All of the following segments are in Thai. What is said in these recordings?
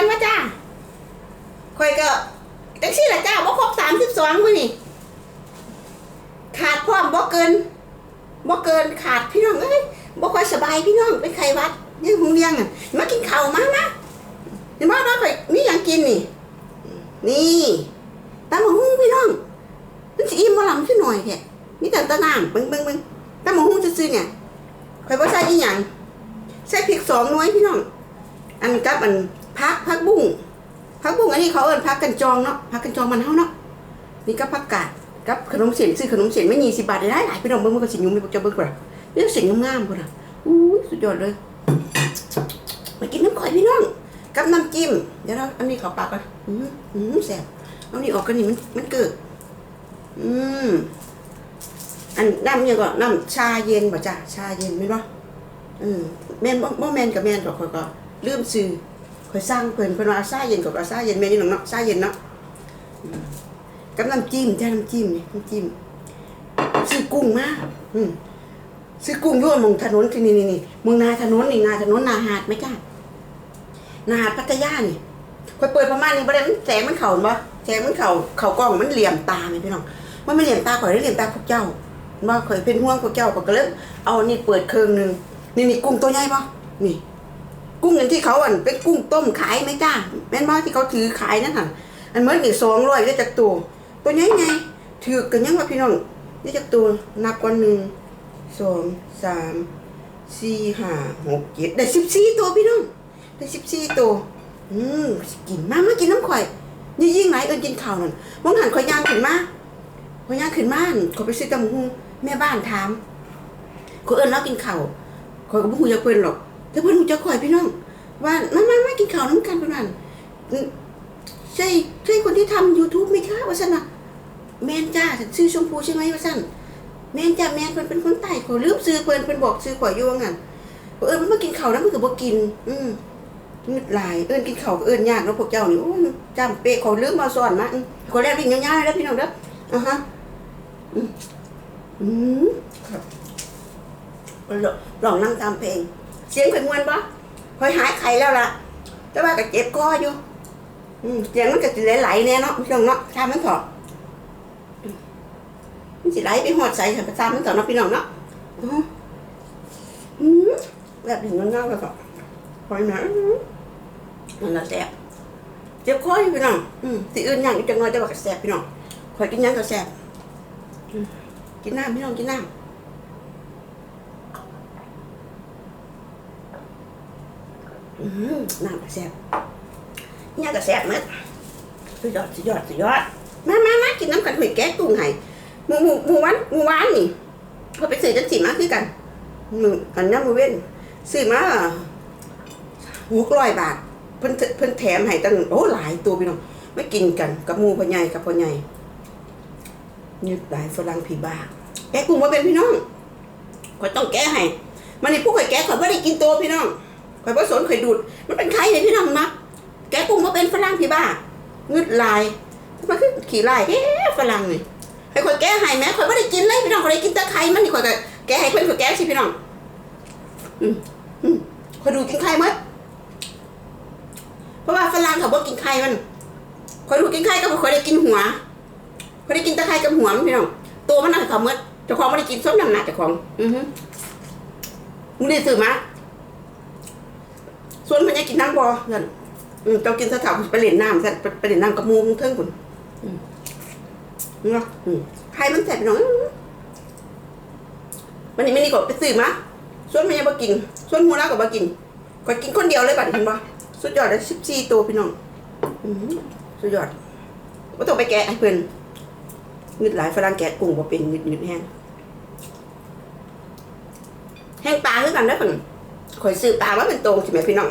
กันวะจ้าข่อยก็จังซี่ล่ะจ้าบ่ครบ32มื้อนี่ขาดพร้อมบ่เกินบ่เกินขาดพี่น้องเอ้ยบ่ค่อยสบายพี่น้องเป็นไข้วัดยังหงเลี้ยงอะมากินข้าวมามาเห็นบ่ว่าข่อยมีหยังกินนี่ นี่ตำบักหุ่งพี่น้องมันสิอิ่มบ่ล่ะมันหน่อยแท้มีแต่ตะน้ำเบิ่งเบิ่งเบิ่งตำบักหุ่งซื่อๆเนี่ยข่อยบ่ใส่อีหยังใส่พริกสองหน่วยพี่น้อง อันกับอัน พักพักบุ้งพักบุ้งอันนี้เขาเอิ้นพักกันจองเนาะพักกันจองมันเฮาเนาะนี่ก็ผักกาดกับขนมเส้นซื้อขนมเส้นไม่ยี่สิบบาทได้หลายพี่น้องเบิ่งมันก็สิยุ่มมีพวกเจ้าเบิ่งก่อนเรื่องเส้นงามๆพุ่นน่ะอู้สุดยอดเลยมากินน้ำข่อยพี่น้องกับน้ำจิ้มเดี๋ยวเราอันนี้ขอปากก่อนอืมอืมแซ่บเอานี่ออกกันนี่มันมันเกิดอืมอันน้ำเนี่ยก็น้ำชาเย็นบ่จ้ะชาเย็นไมนบ่อืมแมนบ่แมนกับแมนดอกข่อยก็ลืมซื้อ ข่อยสร้างเพิ่นเพิ่นว่าเอาชาเย็นกับเอาชาเย็นแม่นอยู่หนองเนาะชาเย็นเนาะกับน้ำจิ้มจ้ะน้ำจิ้มนี่น้ำจิ้มซื้อกุ้งมาอืมซื้อกุ้งยู่มองถนนที่นี่นี่นี่มึงนาถนนนี่นาถนนนาหาดไหมจ้ะนาหาดพัทยานี่คอยเปิดประมาณนี้ประเด็นแสงมันเข่าบ่แสงมันเข่าเข่ากล้องมันเหลี่ยมตาไหมพี่น้องมันไม่เหลี่ยมตาข่อยได้เหลี่ยมตาพวกเจ้าว่าข่อยเป็นห่วงพวกเจ้าก็เลยเอานี่เปิดเครื่องหนึ่งนี่นี่กุ้งตัวใหญ่ปะนี่ กุ้งอันที่เขาอันเป็นกุ้งต้มขายไหมจ้าแม่นบ่ที่เขาถือขายนั่นค่ะอันเมื่อนี่สองร้อยได้จากตัว ตัวใหญ่ไงถือกันยังว่าพี่น้องได้จากตัวนับกันหนึ่งสองสามสี่ห้าหกเจ็ดได้สิบสี่ตัวพี่น้องได้สิบสี่ตัวอืมกินมากมากินน้ำข่อยนี่ยิ่งไหนเอินกินข้าวนั่นมองหันข่อยย่างขึ้นมาข่อยย่างขึ้นมาข่อยไปซื้อตำบักหุ่งแม่บ้านถามข่อยเอินเรากินข้าวข่อยก็บ่ฮู้จักเพิ่นหรอก แต่เพิ่นฮู้จักข่อยพี่น้อง ว่ามามามากินข้าวน้ำกันเพิ่นว่าอืมใช่ใช่คนที่ทำ YouTube ไหมคะว่าซั่นนะแมนจ้าฉันชื่อชมพูใช่ไหมว่าซั่นแมนจ้าแมนเพิ่นเป็นคนใต้ข่อยลืมซื้อเพิ่นเพิ่นบอกซื้อข่อยอยู่ว่างั้นข่อยเอิ้นมันมากินข้าวแล้วมันก็บ่กิน อืมงึดหลายเอิ้นกินข้าวเอิ้นยากเนาะพวกเจ้านี่โอ้จำเป๊ะเขาลืมมาสอนมาอืมขอแลบลิ้นยาวๆแล้วพี่น้องเด้ออะฮะอืมครับลองนั่งตามเพลง เสียงข่อยมวนปะข่อยหายไข้แล้วล่ะ แต่ว่าก็เจ็บคออยู่ อืมเสียงมันก็สิไหลๆแน่เนาะพี่น้องเนาะถ้ามันถอะอืมมันสิไหลไปหอดใส่ค่ะประจามันถอะเนาะพี่น้องเนาะอืมอืมแบบลิ้นยาวๆแล้วก็คอยนะมันละแซ่บเจ็บคออยู่พี่น้อง อืมสิอื่นอย่างอีกจังอยแต่ว่าก็แซ่บพี่น้องคอยกินยังก็แซ่บกินน้ำพี่น้องกินน้ำอืม น้ำก็แซ่บหยังก็แซ่บมั้สุดยอดสุดยอดสุดยอดมามามากินน้ำกันหอยแก้ตุ้งไห้หมูหมูหมูวานหมูวานนี่เขาไปซื้อจังสีมาคือกันมูอันนี้มือเว้นซื้อมาหกร้อยบาท เพิ่นเพิ่นแถมให้ตั้งโอ้หลายตัวพี่น้องไม่กินกันกับหมูพ่อใหญ่กับพ่อใหญ่นี่หลายฝรั่งผีบ้าแกะกุ้งมาเป็นพี่น้องข่อยต้องแก้ให้มันนี่ผู้ข่อยแกะข่อยไม่ได้กินตัวพี่น้อง ข่อยบ่สนข่อยดูด มันเป็นใครเนี่ยพี่น้องมาแกกุ้งมาเป็นฝรั่งผีบ้างึดลายมันคือขี่ลายเอ๊ะฝรั่งนี่ให้ข่อยแก้ให้แม่ข่อยไม่ได้กินเลยพี่น้องข่อยได้กินแต่ไข่มันนี่ข่อยก็แกะให้เพิ่นข่อยแกะสิพี่น้อง อืมอืมข่อยดูดกินไข่หมดเพราะว่าฝรั่งเขาบอกกินไข่มันคอยดูกินไข่ก็คอยได้กินหัวคอยได้กินแตะไคร่กับหัวมันพี่น้องตัวมันน่ะเขาเมื่อเจ้าของไม่ได้กินส้มน้ำหนักเจ้าของ อือฮึมึงได้ซื้อมา ส่วนมันยังกินน้ำบอเงินอืมเจ้ากินสะเถาไปเล่นน้ำซะไปไปเล่นน้ำกับมูงเทิงคุณเนาะอืมไข่มันแสบพี่น้องอื้อวันนี้ไม่นี่ก็ไปซื้อมาส่วนมันยังบ่กิน ส่วนหัวเราก็บ่กินก็กินคนเดียวเลยบัดนี้เห็นบ่สุดยอดเลยสิบสี่ตัวพี่น้องสุดยอดว่าต้องไปแกะให้เพื่อนงึดหลายฝรั่งแกะกุ้งว่เป็นงึดงึดแห้งแห้งปลาคือกันนะเพิ่นข่อยซื้อปลาว่าเป็นตรงใช่ไหมพี่น้อง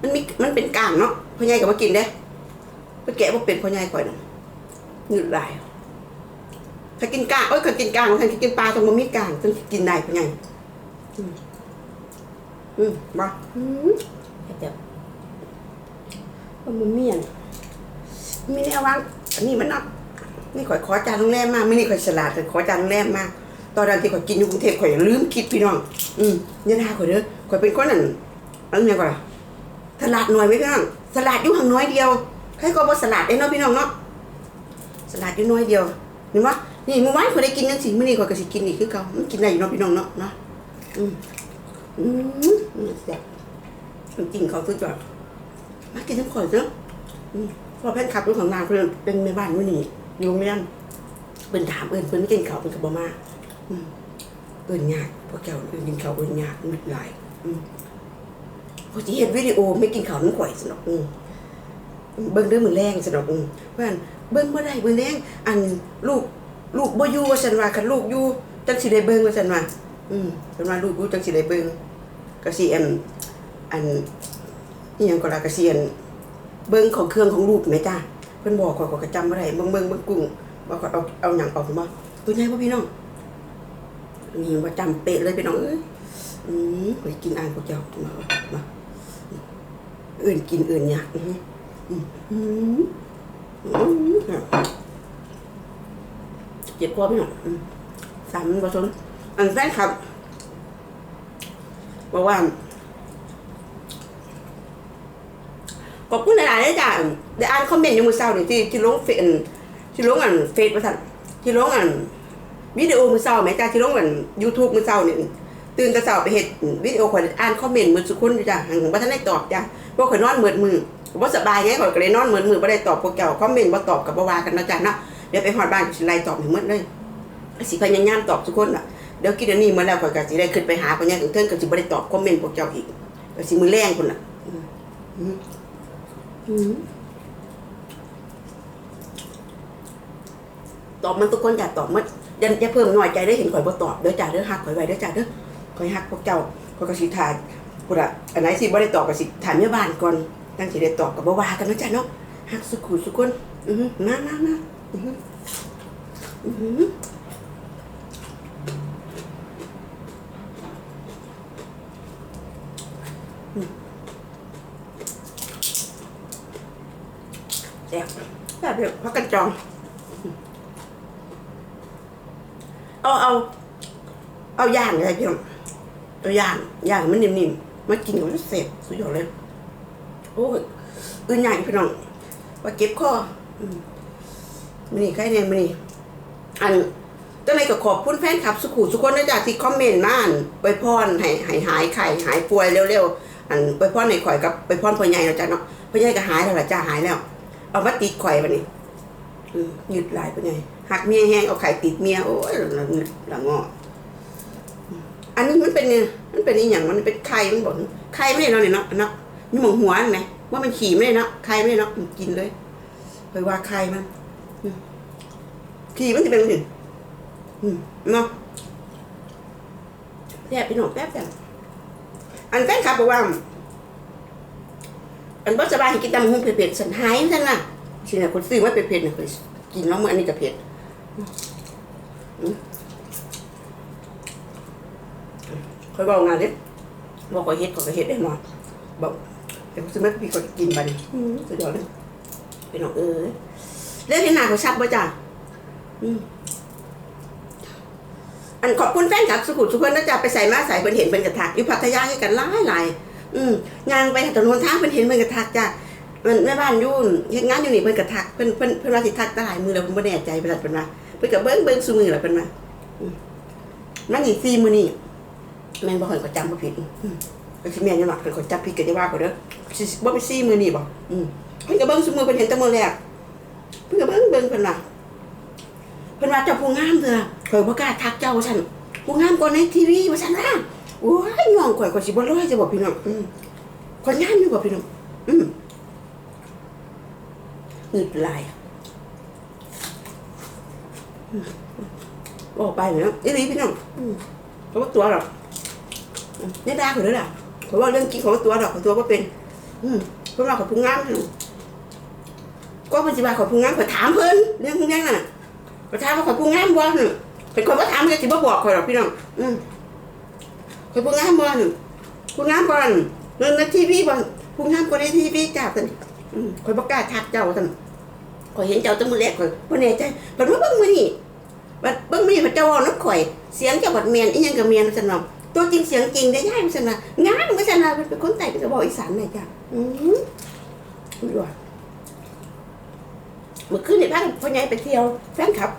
มันมีมันเป็นกลางเนาะพ่อใหญ่ก็มากินเด้ไปแกะว่าเป็นพ่อใหญ่ข่อยน่ะงึดหลายถ้ากินกลางโอ้ยถ้ากินกลางถ้ากินปลาต้องมันมีกลางต้องกินได้พ่อใหญ่อืมอืมมาอืมเจ็บมันบ่เมียนมีแนววางอันนี้มันเนาะนี่ข่อยขอจานโรงแรมมาไม่นี่ข่อยฉลาดข่อยขอจานโรงแรมมาตอนนั้นที่ข่อยกินอยู่กรุงเทพข่อยลืมคิดพี่น้อง อืมอย่าด่าข่อยเด้อข่อยเป็นคนนั่นอันนี้ก่อน ล่ะตลาดหน่วยไหมพี่น้องสลัดอยู่ห่างน้อยเดียวใครก็บ่สลัดได้เนาะพี่น้องเนาะสลัดอยู่น้อยเดียวเห็นปะนี่มื่อวานข่อยได้กินจังซี่มื้อนี้ข่อยก็สิกินอีกคือเก่ามันกินได้อยู่เนาะพี่น้องเนาะเนาะอืมอืมอืมแซ่บจริงเขาสุดยอดมากินทั้งข่อยเนาะอืมพอแพนขับรถของนางเพิ่นเป็นแม่บ้านมื้อนี้อยู่โรงแรมเพิ่นถามเอิ้นเพิ่นไม่กินข้าเพิ่นก็บ่มาอืมเอิ้นยากพวกแก้วเอิ้นกินข้าเอิ้นยากมิดหลายอืม พอจีเห็นวิดีโอไม่กินข้าวน้ำข่อยสนอกอืมเบิ้งเด้วยมือแรงสนอกอืมเพื่อนเบิ้งเมื่อไรเบิ้งแรงอันลูกลูกบ่อยู่ว่าฉันว่าคันลูกอยู่จังสิได้เบิ้งว่าฉันว่าอืมฉันว่าลูกอยู่จังสิได้เบิ้งก็สิอันอันนี่ยังก็ละก็สิอันเบิ้งของเครื่องของลูกแม่จ้าเพิ่นบอกข่อยก็จำบ่ได้เบิ่งเบิ่งเบิ่งกุ้งบอกข่อยเอาเอาหยังออกมาตัวใหญ่บ่พี่น้องนี่ว่าจำเป๊ะเลยพี่น้องเอ้ยอืมข่อยกินอ่างพวกเจ้ามามา อื่นกินอื่นอยากอืมอืมอือเจ็บคอพี่หน่ยสามกว่าชนอันแฟนครับบอกว่าขอบคุณหลายๆเลยจ้ะได้อ่านคอมเมนต์อยู่มือเศร้านี่ที่ที่ลงเฟซที่ลงอันเฟซประทันที่ลงอันวิดีโอมือเศร้าไหมจ้ะที่ลงอันยูทูบมือเศร้าเนี่ยตื่นแต่เช้าไปเห็ดวิดีโอคนอ่านคอมเมนต์มือสุกคนอยู่จ้ะหังว่าท่านได้ตอบจ้ะ พวกข่อยนอนเหมือดมือว่าสบายไงข่อยก็เลยนอนเหมือดมือบ่ได้ตอบพวกเก่าคอมเมนต์บ่ตอบกับบ่ว่ากันเนาะจ้ะเนาะเดี๋ยวไปฮอดบ้านสิไล่ตอบให้หมดเลยสิพยายามตอบทุกคนล่ะเดี๋ยวกินอันนี้มาแล้วข่อยก็สิได้ขึ้นไปหาเพิ่นยังถึงเทิงก็สิบ่ได้ตอบคอมเมนต์พวกเจ้าอีกก็สิมือแรงพุ่นล่ะอืมอืมตอบมันทุกคนจ้ะตอบมันอย่าอย่าเพิ่มหน้อยใจได้เห็นข่อยบ่ตอบเด้อจ้ะเด้อฮักข่อยไว้เด้อจ้ะเด้อข่อยฮักพวกเจ้าข่อยก็สิถ่า ยพูดอะอันไหนสิบ่ได้ตอบก็สิถามแม่บ้านก่อนตั้งสิได้ตอบกับบ่ว่ากันนะจ้ะเนาะฮักสุขุสุคนอือหือมามามาอือหืออือหืออืมแซ่บแซ่บเดียวพักกันจอง เอาเอาเอาย่างเลยพี่น้องตัวอย่างย่างมันนิ่มๆ มากินกับมันเสพสุดยอดเลย โอ้ยอื่นใหญ่พี่น้องว่าเก็บคออืมมันนี่ใครเนี่ยมันนี่อันตั้งในก็ขอบคุณแฟนคลับ สุขุสุคนนะจ๊ะที่คอมเมนต์มาอันไปพรให้ให้หายไข้หายป่วยเร็วๆอันไปพรในข่อยกับไปพรพ่อใหญ่แล้วจ้ะเนาะพ่อใหญ่ก็หายแล้วล่ะจ้าหายแล้ว เอามาติดข่อยบัดนี้หยุดลายพ่อใหญ่หักเมียแห้งเอาไข่ติดเมียโอ้ยหละงึดละงออันนี้มันเป็นเนี่ย มันเป็นอีหยังมันเป็นไข่มันบอกไข่ไม่ได้เนาะเนี่ยเนาะเนาะนี่มองหัวนั่นไงว่ามันขี่ไม่ได้เนาะไข่ไม่ได้เนาะอืมกินเลยไปว่าไข่มันขี่มันจะเป็นยังไงเนาะแซ่บพี่น้องแซ่บจังอันแฟนคลับบอกว่าอันบ่สบายกินตำหุ่งเผ็ดๆสันหายจังน่ะสิน่ะคนซื้อมาเผ็ดๆน่ะเคยกินแล้วมื้ออันนี้ก็เผ็ด คอยบอกงานนี้บอกคอยเฮ็ดคอยก็เฮ็ดได้หมดบอกแต่ซื้อมาพี่ก็กินไปนี่อืมสุดยอดเลยเป็นน้องเอ้ยเรื่องที่หน้าเขาชับบ่จ้ะอืมอันขอบคุณแฟนคลับสุขุมสุขคนนะจ๊ะไปใส่มาใส่เพิ่นเห็นเพิ่นกระทักอยู่พัทยาให้กันหลายหลายอืมยางไปถนนทางเพิ่นเห็นเพิ่นกระทักจ้ะมันแม่บ้านอยู่เฮ็ดงานอยู่นี่เพิ่นกระทักเพิ่นเพิ่นเพิ่นว่าสิทักตาหลายมือแล้วเพิ่นบ่แน่ใจเพิ่นว่าเพิ่นว่าเพิ่นก็เบิ่งเบิ่งซุมือแล้วเพิ่นว่าอืมมันนี่4มื้อนี้ แม่นบ่เค่อยก็จำบ่ผิดอืมก็สิแม่นยังว่าเพิ่นก็จับผิดก็จะว่าเขาเด้อสิบ่ไปซี่มือนี่บ่อืมเพิ่นก็เบิ่งซุมือเพิ่นเห็นแต่มื้อแรกเพิ่นก็เบิ่งเบิ่งเพิ่นว่าเพิ่นว่าเจ้าผู้งามเด้อข่อยบ่กล้าทักเจ้าว่าซั่นผู้งามกว่าในทีวีว่าซั่นล่ะโอ้ยน้องข่อยก็สิบ่ร้อยจะบอกพี่น้องอืมข่อยงามอยู่บ่พี่น้องอืมหงึดหลายบอกไปเนาะอีหลีพี่น้องอืมเขาบ่ตัวหรอก นี่ด่าเขาด้วยล่ะเขาว่าเรื่องกินของตัวดอกของตัวก็เป็น อืมเพราะว่าเขาพุงงามอยู่ก็ปัจจุบันเขาพุงงามเขาถามเพิ่นเรื่องพวกนี้น่ะเขาถามว่าเขาพุงงามบ่หนึ่งเป็นคนว่าถามเลยสิบ่บอกเขาหรอกพี่น้องอืมเขาพุงงามบ่หนึ่งพุงงามบ่หนึ่งเรื่องในทีวีบ่พุงงามกว่าในทีวีจ้าท่านอืมคอยบ่กล้าทักเจ้าท่านคอยเห็นเจ้าตั้งมือแรกคอยบ่แน่ใจบัดว่าเบิ่งมื้อนี้บัดเบิ่งมื้อนี้พระเจ้าเว้านำข่อย เสียงเจ้าบัดเมียนอีหยังก็เมียนซั่นเนาะ ตัวจริงเสียงจริงได้ย่ายมันสนะงานมันสนะเป็นคนแต่งจะบอกอีสานหน่อยจ้ะอืมอุ้ยว่ะเมื่อคืนในบ้านพ่อใหญ่ไปเที่ยวแฟนคลับ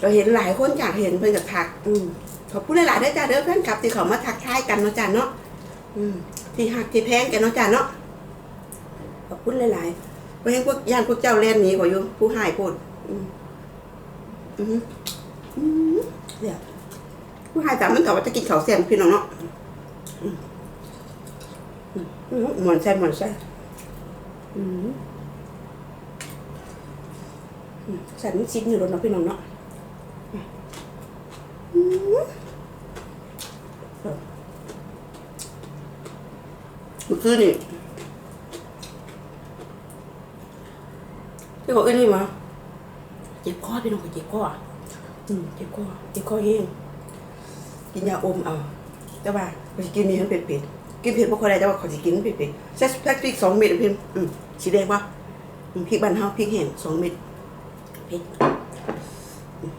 เราเห็นหลายคนอยากเห็นเพื่อนกับทัก อืมขอบคุณหลายๆด้วยจ้าเด้อแฟนคลับที่เขามาทักทายกันเนาะจ้าเนาะอืมที่หักที่แพงกันเนาะจ้าเนาะขอบคุณหลายๆเพราะฉะนั้นพวกย่านพวกเจ้าเล่นหนี้กว่าอยู่ผู้หายพูดอืมอืมอืมเดี๋ยว ผู้หายแต่มันกับว่าจะกินข้าวแซ่บพี่น้องเนาะมอืมอืมหมอนแซ่บหมอนแซ่บอืมอืมแซ่บมันชิ้นอยู่รถเนาะพี่น้องเนาะอืมเมื่อคืนนี่ที่บอกเอ้ยนี่มาเจ็บคอพี่น้องก็เจ็บคออืมเจ็บคอเจ็บคอเอง กินยาอมเอา แต่ว่าเขาจะกินนี่มันเผ็ดๆกินเผ็ดบ่ค่อยได้แต่ว่าเขาจะกินเผ็ดๆแซ่บแซ่บพริกสองเม็ดเพิ่นอืมสีแดงป่ะอืมพริกบ้านเฮาพริกแห้งสองเม็ดเผ็ดอืม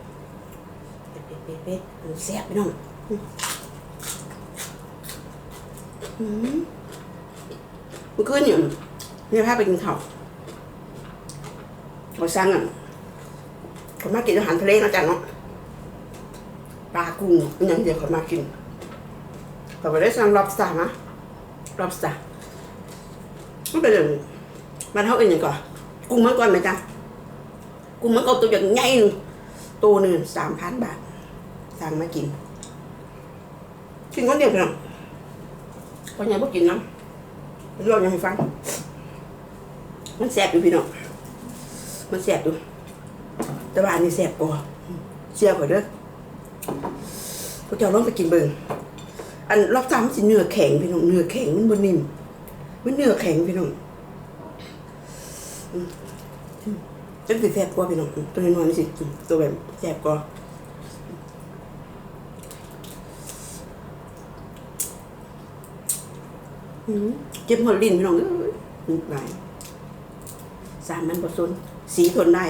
เผ็ดเผ็ดเผ็ดเผ็ดอืมแซ่บพี่น้องอืมอืมเมื่อคืนเนี่ยเนี่ยพาไปกินข้าวเขาสั่งอะเขามากินอาหารทะเลเนาะจ๊ะเนาะ ปลากุ้งมันยังเดี๋ยวเขามากินเขาไปได้สั่ง lobster มา lobster มันเป็นเรื่องมันเท่าเอ็นอย่างก่อนกุ้งมังกรไหมจ๊ะกุ้งมังกรตัวอย่างใหญ่หนึ่งตัวหนึ่งสามพันบาทสั่งมากิน กินคนเดียวเพียงพราะยังไม่กินน้ำเล่ายังให้ฟัง มันแสบอยู่พี่น้องมันแสบอยู่แต่ว่าอันนี้แสบกว่าเชียวกว่าเด้อ กเจ้าลองไปกินเบิงอันรอบสามมันสิเนื้อแข็งพี่น้องเนื้อแข็งมันบนนิ่มมันเนื้อแข็งพี่น้องจังสิแซ่บกว่าพี่น้องอืมตัวน้อยๆนี่สิตัวแบบแซ่บกว่าอืมเจ็บหัวลิ้นพี่น้องเอ้ยอืมหลายสารมันผสมสีทนได้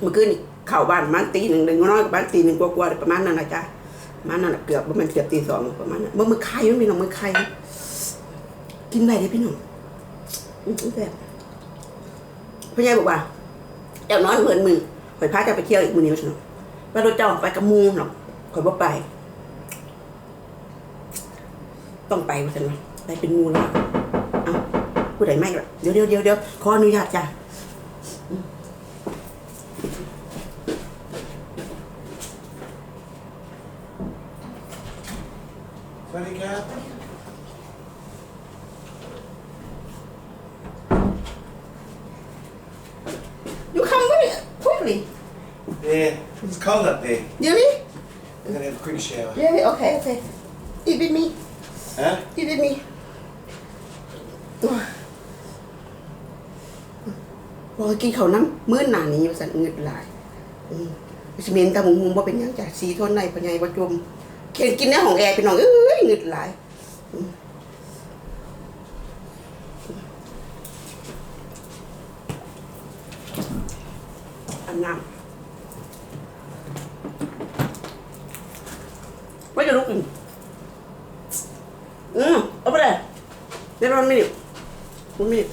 เมื่อคืนเข้าบ้านมันตีหนึ่งหนึ่งน้อยกับบ้านตีหนึ่งกว่าๆประมาณนั้นนะจ๊ะประมาณนั้นเกือบประมาณเกือบตีสองประมาณนั้นบ่มือไข่มันมีน้องมือไข่กินได้เลยพี่หน้องอือแบบพ่อใหญ่บอกว่าเจ้านอนเหมือนมึงข่อยพาเจ้าไปเที่ยวอีกมือนี้ว่าซั่นเนาะว่ารถเจ้าไปกับมูหรอกข่อยบ่ไป ต้องไปว่าซั่นเนาะไปเป็นมูแล้วเอ้าผู้ใดไม่ล่ะเดี๋ยวเดี๋ยวเดี๋ยวเดี๋ยวขออนุญาตจ้ะ วัสดีครับ You come very quickly. Yeah, it's cold up there. Really? I'm gonna have a quick shower. Really? Okay, okay. Eat with me. Huh? Eat with me. บอกให้กินข้าวน้ำมื้อหนานี้ว่าสั่นเงืดหลายอืมสิเมนตาหมุงมุงบ่เป็นหยังจ้ะสีทนในปัญญาบ่จม เขียนกินในห้องแอร์พี่น้องเอ้ยเงืดหลายอันน้ำไว้จะลุกอืมเอาไปเลยเดี๋ยวมันไม่ด้มันไม่ด้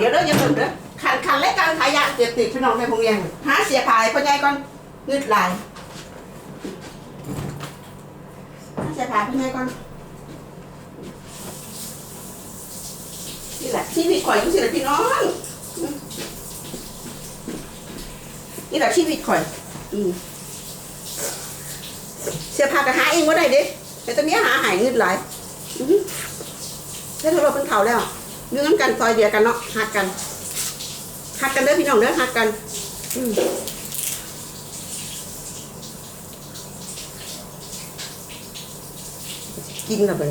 เดี๋ยวเด้อพี่น้องเดี๋ยวเด้ออย่าเพิ่งเด้อขันขันและการขายยาเสพติดพี่น้องในพงยังหาเสียขายพ่อใหญ่ก่อนงึดหลายหาเสียขายพ่อใหญ่ก่อนนี่แหละชีวิตข่อยนี่สิแหละพี่น้องนี่แหละชีวิตข่อยอืมเสียพากระหาเองว่าได้เด้แต่ตอนนี้หาหายงึดหลายอือหือได้โทรศัพท์เป็นเขาแล้ว เรื่อกันซอยเดียวกันเนาะหักกันหักกันเด้อพี่น้องเด้อหักกันกินกับไป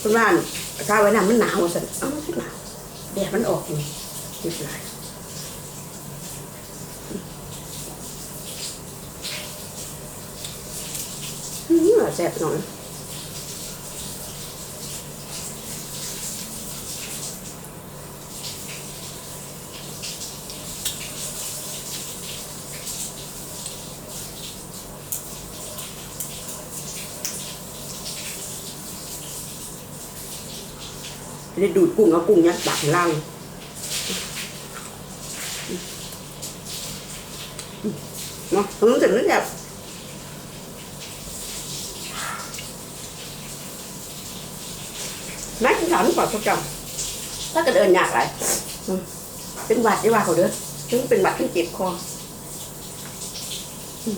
คุณบ้านกาไว้น้ำมันหนาวสันเอ้ามันหนาวแดดมันออกอยู่ไม่เป็นไรอืมแซ่บหน่อย ได้ดูดกุ้งเอากุ้งยัดปากล่างเนาะรู้สึกนึกแบบแม่กินข้าวนี่ก่อนพวกจ้าถ้าเกิดเดินยากไรเป็นหวัดได้ว่าเขาเด้อถึงเป็นหวัดขึ้นเจ็บคออืม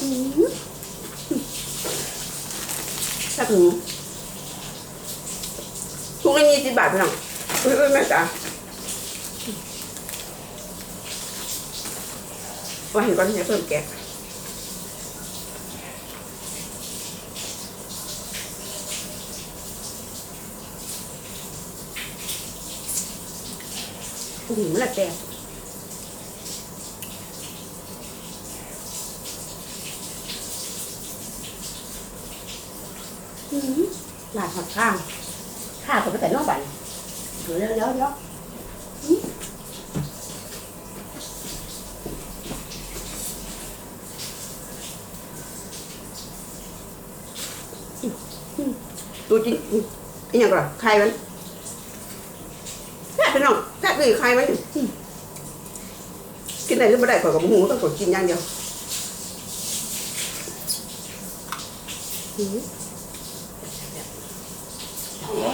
อืมถ้าถึงทุ กอันยี่สิบบาทพี่น้องเอ้ยเอ้ยแม่จ๋าว่าเห็นก่อนที่จะเพิ่มแก๊สอืมมันละแกอืมหลาดหักข้าง ข้าก็ไปแต่นอกบ้านเดี๋ยวเดี๋ยวเดี๋ยวเดี๋ยวอืมตัวจริงอืมอีก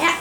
อ